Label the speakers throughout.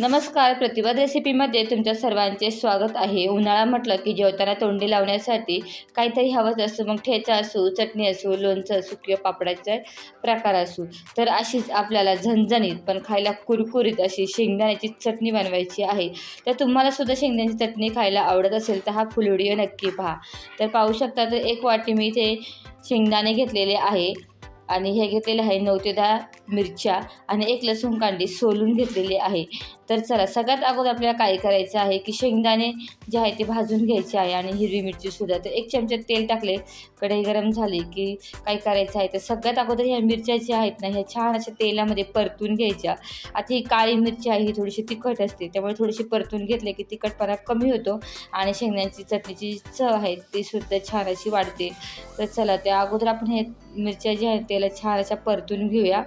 Speaker 1: नमस्कार प्रतिभा रेसिपीमध्ये तुमच्या सर्वांचे स्वागत आहे. उन्हाळा म्हटलं की जेवताना तोंडी लावण्यासाठी काहीतरी हवंच असं मग ठेचा असो चटणी असो लोणचं असो किंवा पापडाचा प्रकार असो. तर अशीच आपल्याला झणझणीत पण खायला कुरकुरीत अशी शेंगदाण्याची चटणी बनवायची आहे. तर तुम्हाला सुद्धा शेंगदाण्याची चटणी खायला आवडत असेल तर हा फुल व्हिडिओ नक्की पहा. तर पाहू शकता तर एक वाटी मी इथे शेंगदाणे घेतलेले आहे. आणि हे घेतलेले आहे नऊ ते दहा मिरच्या आणि एक लसूण कांडी सोलून घेतलेली आहे. तर चला सगळ्यात अगोदर आपल्याला काय करायचं आहे की शेंगदाणे जे आहे ते भाजून घ्यायचे आहे आणि हिरवी मिरचीसुद्धा तर एक चमचा तेल टाकले कढई गरम झाली की काय करायचं आहे? तर सगळ्यात अगोदर ह्या मिरच्या ज्या आहेत ना ह्या छान अशा तेलामध्ये परतून घ्यायच्या. आता ही काळी मिरची आहे ही थोडीशी तिखट असते त्यामुळे थोडीशी परतून घेतले की तिखटपणा कमी होतो आणि शेंगदाण्याची चटणीची चव आहे ती सुद्धा छान अशी वाढते. तर चला त्या अगोदर आपण हे मिरच्या ज्या आहेत त्याला छान अशा परतून घेऊया.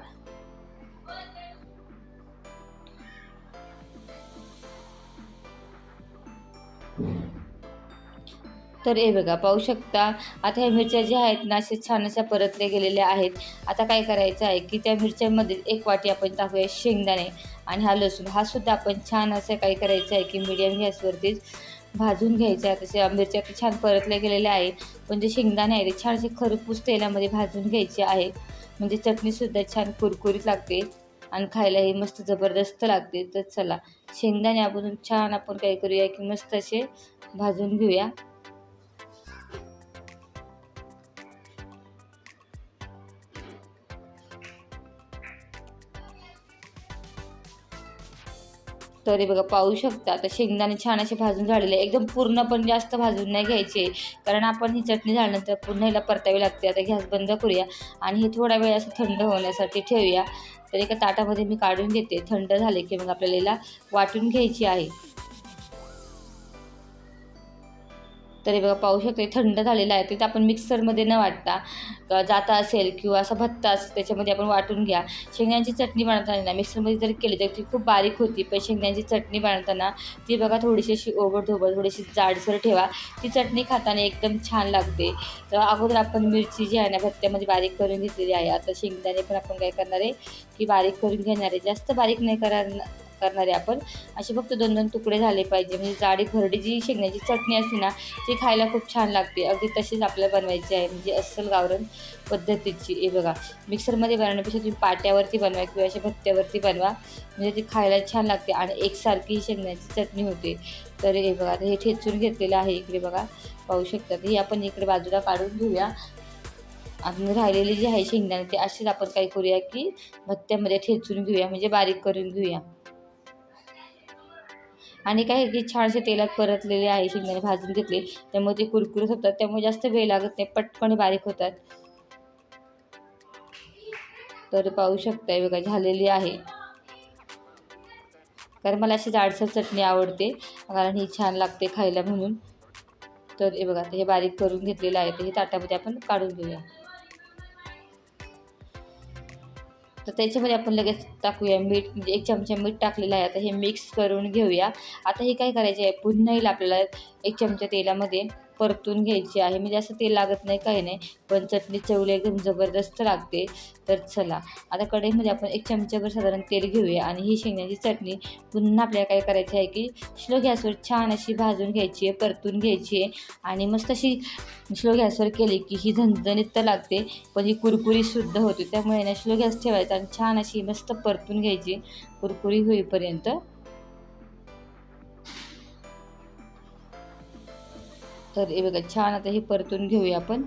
Speaker 1: तर हे बघा पाहू शकता आता ह्या मिरच्या ज्या आहेत ना असे छान अशा परतल्या गेलेल्या आहेत. आता काय करायचं आहे की त्या मिरच्यांमध्ये एक वाटी आपण टाकूया शेंगदाणे आणि हा लसूण. हा सुद्धा आपण छान असं काय करायचं आहे की मीडियम गॅसवरतीच भाजून घ्यायचं आहे. तसे मिरच्या छान परतल्या गेलेल्या आहेत. पण जे शेंगदाणे आहे ते छान असे खरपूस तेलामध्ये भाजून घ्यायचे आहे. म्हणजे चटणीसुद्धा छान कुरकुरीत लागते आणि खायलाही मस्त जबरदस्त लागते. तर चला शेंगदाणे आपण छान आपण काय करूया की मस्त असे भाजून घेऊया. तरी बघा पाहू शकता. आता शेंगदाणे छान असे भाजून झालेले आहे. एकदम पूर्ण पण जास्त भाजून नाही घ्यायचे. कारण आपण ही चटणी झाल्यानंतर पुन्हा हिला परतावी लागते. आता गॅस बंद करूया आणि हे थोडा वेळ असं थंड होण्यासाठी ठेवूया. तर एका ताटामध्ये मी काढून घेते थंड झाले की मग आपल्याला वाटून घ्यायची आहे. तरी बघा पाहू शकतो थंड झालेलं आहे. ते आपण मिक्सरमध्ये न वाटता जाता असेल किंवा असा भत्ता असेल त्याच्यामध्ये आपण वाटून घ्या. शेंगण्याची चटणी बनवताना मिक्सरमध्ये जर केली तर ती खूप बारीक होती. पण शेंगण्याची चटणी बनवताना ती बघा थोडीशी अशी ओबडधोबड थोडीशी जाडसर ठेवा. ती चटणी खाताना एकदम छान लागते. तर अगोदर आपण मिरची जी आहे ना भत्त्यामध्ये बारीक करून घेतलेली आहे. आता शेंगदाणे पण आपण काय करणार आहे की बारीक करून घेणार आहे. जास्त बारीक नाही करणार करणारे आपण. असे फक्त दोन दोन तुकडे झाले पाहिजे. म्हणजे जाडी खरडी जी शेंगण्याची चटणी असते ना ती खायला खूप छान लागते. अगदी तशीच आपल्याला बनवायची आहे. म्हणजे अस्सल गावरण पद्धतीची. हे बघा मिक्सरमध्ये बनवण्यापेक्षा तुम्ही पाट्यावरती बनवा किंवा अशा भत्त्यावरती बनवा. म्हणजे ती खायला छान लागते आणि एकसारखी शेंगण्याची चटणी होते. तर हे बघा हे ठेचून घेतलेलं आहे इकडे बघा. पाहू शकतात हे आपण इकडे बाजूला काढून घेऊया. आणि राहिलेली जी आहे शेंगदाणे ते असेच आपण काय करूया की भत्त्यामध्ये ठेचून घेऊया. म्हणजे बारीक करून घेऊया. आणि काय की छानसे तेलात परतलेले आहे शेंगदाणे भाजून घेतले. त्यामुळे ते कुरकुरीत होतात. त्यामुळे जास्त वेळ लागत नाही. पटकन बारीक होतात. तर पाहू शकताय बघा झालेली आहे. कारण मला अशी जाडसर चटणी आवडते. कारण ही छान लागते खायला म्हणून. तर हे बघा हे बारीक करून घेतलेलं आहे. तर हे ताटामध्ये आपण काढून घेऊया. तर त्याच्यामध्ये आपण लगेच टाकूया मीठ म्हणजे एक चमचा मीठ टाकलेलं आहे. आता हे मिक्स करून घेऊया. आता हे काय करायचे आहे पुन्हा येईल आपल्याला एक चमचा तेलामध्ये. परतून घ्यायची आहे. म्हणजे असं तेल लागत नाही काही नाही. पण चटणी चवली एकदम जबरदस्त लागते. तर चला. आता कढईमध्ये आपण एक चमच्याभर साधारण तेल घेऊया. आणि ही शेंगण्याची चटणी पुन्हा आपल्याला काय करायची आहे की स्लो गॅसवर छान अशी भाजून घ्यायची आहे परतून घ्यायची आहे. आणि मस्त अशी स्लो गॅसवर केली की ही झणझणीत तर लागते पण ही कुरकुरीसुद्धा होते. त्यामुळे ना स्लो गॅस ठेवायचा आणि छान अशी मस्त परतून घ्यायची. कुरकुरी होईपर्यंत. तर हे बघा छान आता हे परतून घेऊया आपण.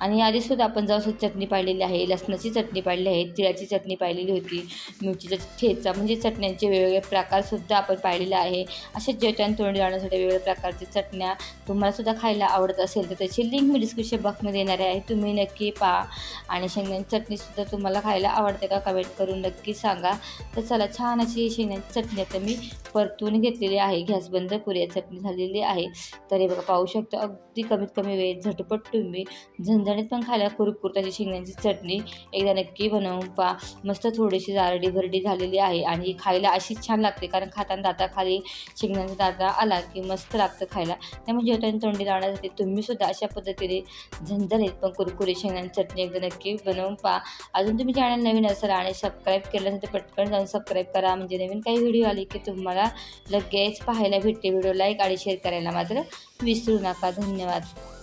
Speaker 1: आणि आधीसुद्धा आपण जवळ चटणी पाळलेली आहे लसणाची चटणी पाळली आहे तिळाची चटणी पाळलेली होती मिरचीचा ठेचा म्हणजे चटण्यांचे वेगवेगळे प्रकारसुद्धा आपण पाळलेले आहे. अशा जेवण तोंडी लावण्यासाठी वेगवेगळ्या प्रकारच्या चटण्या तुम्हालासुद्धा खायला आवडत असेल तर त्याची लिंक मी डिस्क्रिप्शन बॉक्समध्ये येणार आहे. तुम्ही नक्की पहा. आणि शेंगण्याची चटणीसुद्धा तुम्हाला खायला आवडते का कमेंट करून नक्की सांगा. तर चला छान अशी शेंगण्याची चटणी आता मी परतून घेतलेली आहे. गॅस बंद करूया चटणी झालेली आहे. तर हे बघा पाहू शकतो अगदी कमीत कमी वेळ झटपट तुम्ही झणझणीत पण खायला कुरकुरताची अशी शेंगण्याची चटणी एकदा नक्की बनवून पा मस्त थोडीशी जारडी भरडी झालेली आहे आणि खायला अशीच छान लागते कारण खाताना दाताखाली शेंगण्याचा दाता आला की मस्त लागतं खायला. त्यामुळे जेवताना तोंडी लावण्यासाठी तुम्ही सुद्धा अशा पद्धतीने झणझणीत पण कुरकुरी शेंगण्याची चटणी एकदा नक्की बनवून पा अजून तुम्ही चॅनल नवीन असाल आणि सबस्क्राईब केलं तर पटकन जाऊन सबस्क्राईब करा. म्हणजे नवीन काही व्हिडिओ आले की तुम्हाला लगेच पाहायला भेटते. व्हिडिओ लाईक आणि शेअर करायला मात्र विसरू नका. धन्यवाद.